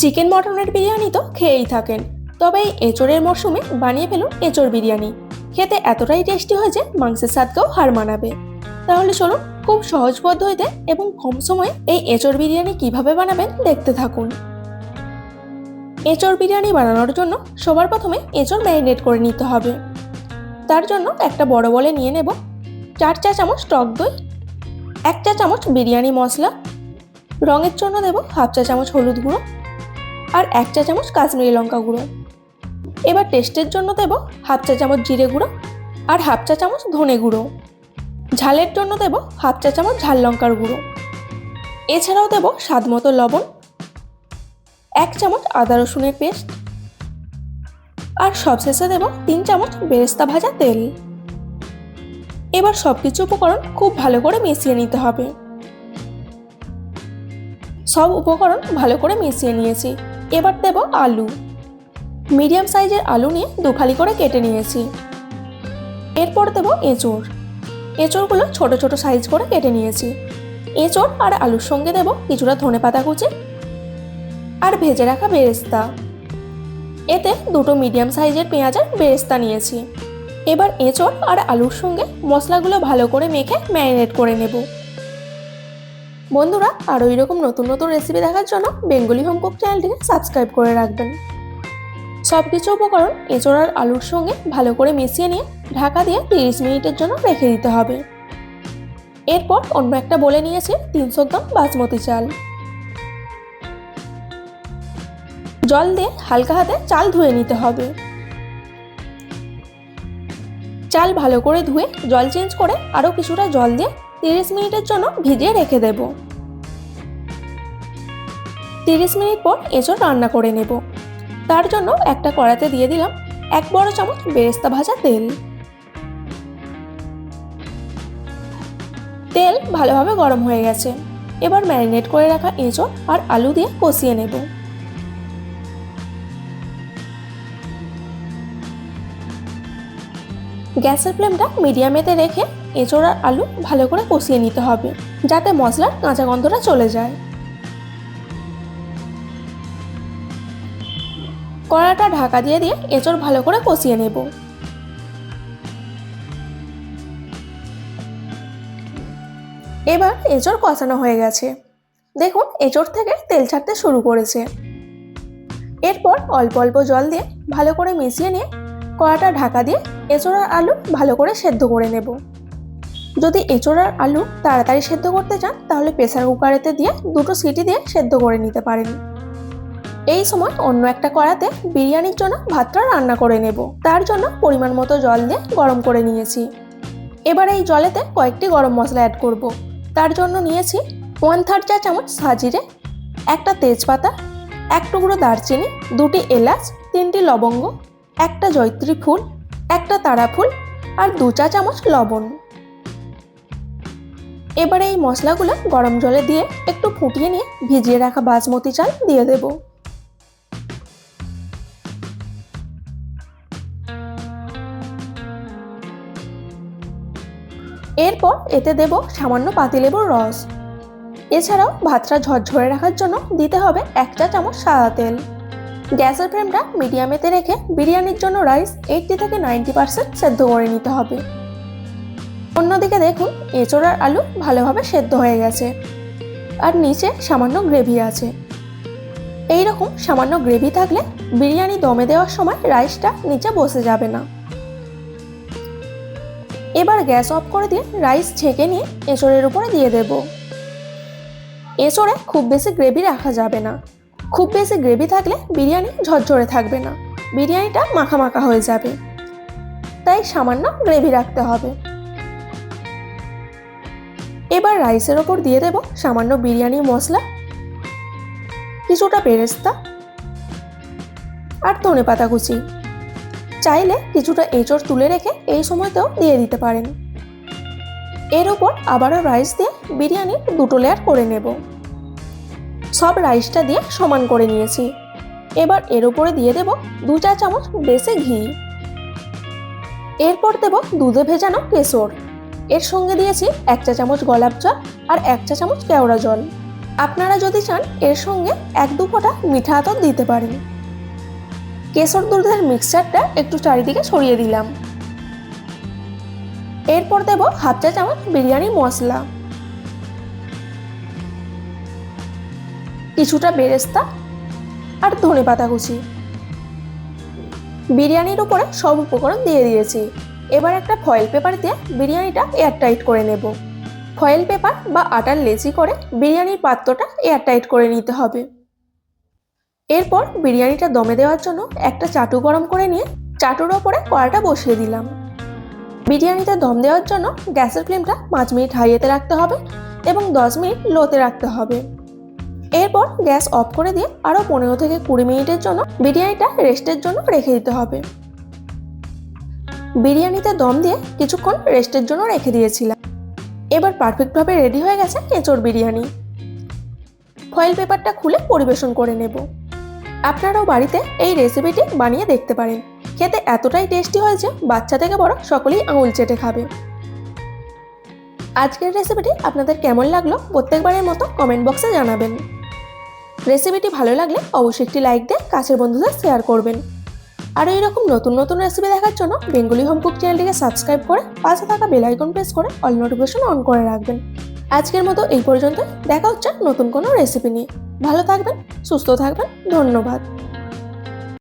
Chicken মটনের biryani তো খেয়েই থাকেন। তবে এই এঁচড়ের মরশুমে বানিয়ে ফেলুন এঁচড় বিরিয়ানি। খেতে এতটাই টেস্টি হয় যে মাংসের স্বাদকেও হার মানাবে। তাহলে চলুন খুব সহজ পদ্ধতিতে এবং কম সময়ে এই এঁচড় বিরিয়ানি কীভাবে বানাবেন দেখতে থাকুন। এঁচড় বিরিয়ানি বানানোর জন্য সবার প্রথমে এঁচড় ম্যারিনেট করে নিতে হবে। তার জন্য একটা বড় বলে নিয়ে নেব চার চা চামচ টক দই, এক চা চামচ বিরিয়ানি মশলা, রঙের জন্য দেব হাফ চা চামচ হলুদ গুঁড়ো আর এক চা চামচ কাশ্মীরি লঙ্কা গুঁড়ো। এবার টেস্টের জন্য দেব হাফ চা চামচ জিরে গুঁড়ো আর হাফ চা চামচ ধনে গুঁড়ো। ঝালের জন্য দেব হাফ চা চামচ ঝাল লঙ্কার গুঁড়ো। এছাড়াও দেব স্বাদ মতো লবণ, এক চামচ আদা রসুনের পেস্ট আর সবশেষে দেব তিন চামচ বেরেস্তা ভাজা তেল। এবার সব কিছু উপকরণ খুব ভালো করে মিশিয়ে নিতে হবে। সব উপকরণ ভালো করে মিশিয়ে নিয়েছি। এবার দেব আলু। মিডিয়াম সাইজের আলু নিয়ে দুফালি করে কেটে নিয়েছি। এরপর দেব এঁচড়। এঁচড়গুলো ছোট ছোট সাইজ করে কেটে নিয়েছি। এঁচড় আর আলুর সঙ্গে দেব কিছুটা ধনে পাতা কুচি আর ভেজে রাখা বেরেস্তা। এতে দুটো মিডিয়াম সাইজের পেঁয়াজের বেরেস্তা নিয়েছি। এবার এঁচড় আর আলুর সঙ্গে মশলাগুলো ভালো করে মেখে ম্যারিনেট করে নেব। বন্ধুরা, আরও এরকম নতুন নতুন রেসিপি দেখার জন্য বেঙ্গলি হোম কুক চ্যানেলটিকে সাবস্ক্রাইব করে রাখবেন। সব কিছু উপকরণ, এঁচড় আলুর সঙ্গে ভালো করে মিশিয়ে নিয়ে ঢাকা দিয়ে তিরিশ মিনিটের জন্য রেখে দিতে হবে। এরপর অন্য একটা বলে নিয়েছি তিনশো গ্রাম বাসমতি চাল। জল দিয়ে হালকা হাতে চাল ধুয়ে নিতে হবে। চাল ভালো করে ধুয়ে জল চেঞ্জ করে আরও কিছুটা জল দিয়ে তিরিশ মিনিটের জন্য ভিজিয়ে রেখে দেব। তিরিশ মিনিট পর এঁচড় রান্না করে নেব। তার জন্য একটা কড়াতে দিয়ে দিলাম এক বড় চামচ বেরেস্তা ভাজা তেল। তেল ভালোভাবে গরম হয়ে গেছে। এবার ম্যারিনেট করে রাখা এঁচড় আর আলু দিয়ে কষিয়ে নেব। গ্যাসের ফ্লেমটা মিডিয়ামেতে রেখে এঁচড় আর আলু ভালো করে কষিয়ে নিতে হবে, যাতে মশলার কাঁচা গন্ধটা চলে যায়। কড়াটা ঢাকা দিয়ে দিয়ে এঁচড় ভালো করে কষিয়ে নেব। এবার এঁচড় কষানো হয়ে গেছে। দেখুন, এঁচড় থেকে তেল ছাড়তে শুরু করেছে। এরপর অল্প অল্প জল দিয়ে ভালো করে মিশিয়ে নিয়ে কড়াটা ঢাকা দিয়ে এঁচড় আর আলু ভালো করে সেদ্ধ করে নেব। যদি এঁচড় আর আলু তাড়াতাড়ি সেদ্ধ করতে চান, তাহলে প্রেসার কুকারেতে দিয়ে দুটো সিটি দিয়ে সেদ্ধ করে নিতে পারেন। এই সময় অন্য একটা কড়াতে বিরিয়ানির জন্য ভাতটা রান্না করে নেব। তার জন্য পরিমাণ মতো জল দিয়ে গরম করে নিয়েছি। এবার এই জলেতে কয়েকটি গরম মশলা অ্যাড করব। তার জন্য নিয়েছি ওয়ান থার্ড চা চামচ সাজিরে, একটা তেজপাতা, এক টুকরো দারচিনি, দুটি এলাচ, তিনটি লবঙ্গ একটা জয়ত্রী ফুল, একটা তারা ফুল আর দু চা চামচ লবণ। এবারে এই মশলাগুলো গরম জলে দিয়ে একটু ফুটিয়ে নিয়ে ভিজিয়ে রাখা বাসমতি চাল দিয়ে দেব। এরপর এতে দেব সামান্য পাতিলেবুর রস। এছাড়াও ভাতটা ঝরঝরে রাখার জন্য দিতে হবে এক চা চামচ সাদা তেল। গ্যাসের ফ্লেমটা মিডিয়ামেতে রেখে বিরিয়ানির জন্য রাইস এইটটি থেকে নাইনটি পার্সেন্ট সেদ্ধ করে নিতে হবে। অন্যদিকে দেখুন, এঁচড় আর আলু ভালোভাবে সেদ্ধ হয়ে গেছে। আর নিচে সামান্য গ্রেভি আছে। এই রকম সামান্য গ্রেভি থাকলে বিরিয়ানি দমে দেওয়ার সময় রাইসটা নিচে বসে যাবে না। এবার গ্যাস অফ করে দিয়ে রাইস ছেঁকে নিয়ে এঁচড়ের উপরে দিয়ে দেব। এঁচড়ে খুব বেশি গ্রেভি রাখা যাবে না। খুব বেশি গ্রেভি থাকলে বিরিয়ানি ঝরঝরে থাকবে না। বিরিয়ানিটা মাখা মাখা হয়ে যাবে। তাই সামান্য গ্রেভি রাখতে হবে। এবার রাইসের ওপর দিয়ে দেব সামান্য বিরিয়ানি মশলা, কিছুটা বেরেস্তা আর ধনে পাতা কুচি। চাইলে কিছুটা এঁচড় তুলে রেখে এই সময়তেও দিয়ে দিতে পারেন। এর ওপর আবারও রাইস দিয়ে বিরিয়ানি দুটো লেয়ার করে নেব। সব রাইসটা দিয়ে সমান করে নিয়েছি। এবার এর উপরে দিয়ে দেব দু চা চামচ বেশি ঘি। এরপর দেব দুধে ভেজানো কেশর। এর সঙ্গে দিয়েছি এক চা চামচ গোলাপ জল আর এক চা চামচ কেওড়া জল। আপনারা যদি চান, এর সঙ্গে এক দু ফোঁটা মিঠা আতর দিতে পারেন। কেশর দুধের মিক্সচারটা একটু চারিদিকে ছড়িয়ে দিলাম। এরপর দেব হাফ চা চামচ বিরিয়ানি মশলা। কিছুটা বেরেস্তা আর ধনে পাতা কুচি। বিরিয়ানির উপরে সব উপকরণ দিয়ে দিয়েছি। এবার একটা ফয়েল পেপার দিয়ে বিরিয়ানিটা এয়ারটাইট করে নেব। ফয়েল পেপার বা আটার লেচি করে বিরিয়ানির পাত্রটা এয়ারটাইট করে নিতে হবে। এরপর বিরিয়ানিটা দমে দেওয়ার জন্য একটা চাটু গরম করে নিয়ে চাটুর ওপরে কড়াটা বসিয়ে দিলাম। বিরিয়ানিতে দম দেওয়ার জন্য গ্যাসের ফ্লেমটা পাঁচ মিনিট হাইয়েতে রাখতে হবে এবং দশ মিনিট লোতে রাখতে হবে। এরপর গ্যাস অফ করে দিয়ে আরও পনেরো থেকে কুড়ি মিনিটের জন্য বিরিয়ানিটা রেস্টের জন্য রেখে দিতে হবে। বিরিয়ানিতে দম দিয়ে কিছুক্ষণ রেস্টের জন্য রেখে দিয়েছিলাম। এবার পারফেক্টভাবে রেডি হয়ে গেছে এঁচড় বিরিয়ানি। ফয়েল পেপারটা খুলে পরিবেশন করে নেব। আপনারাও বাড়িতে এই রেসিপিটি বানিয়ে দেখতে পারেন। খেতে এতটাই টেস্টি হয় যে বাচ্চা থেকে বড় সকলেই আঙুল চেটে খাবে। আজকের রেসিপিটি আপনাদের কেমন লাগল প্রত্যেকবারের মতো কমেন্ট বক্সে জানাবেন। রেসিপিটি ভালো লাগলে অবশ্যই একটি লাইক দিয়ে কাছের বন্ধুদের শেয়ার করবেন। আর এইরকম নতুন নতুন রেসিপি দেখার জন্য বেঙ্গলি হোম কুক চ্যানেলটিকে সাবস্ক্রাইব করে পাশে থাকা বেল আইকন প্রেস করে অল নোটিফিকেশন অন করে রাখবেন। আজকের মতো এই পর্যন্ত দেখা হচ্ছে নতুন কোনো রেসিপি নিয়ে। ভালো থাকবেন, সুস্থ থাকবেন, ধন্যবাদ।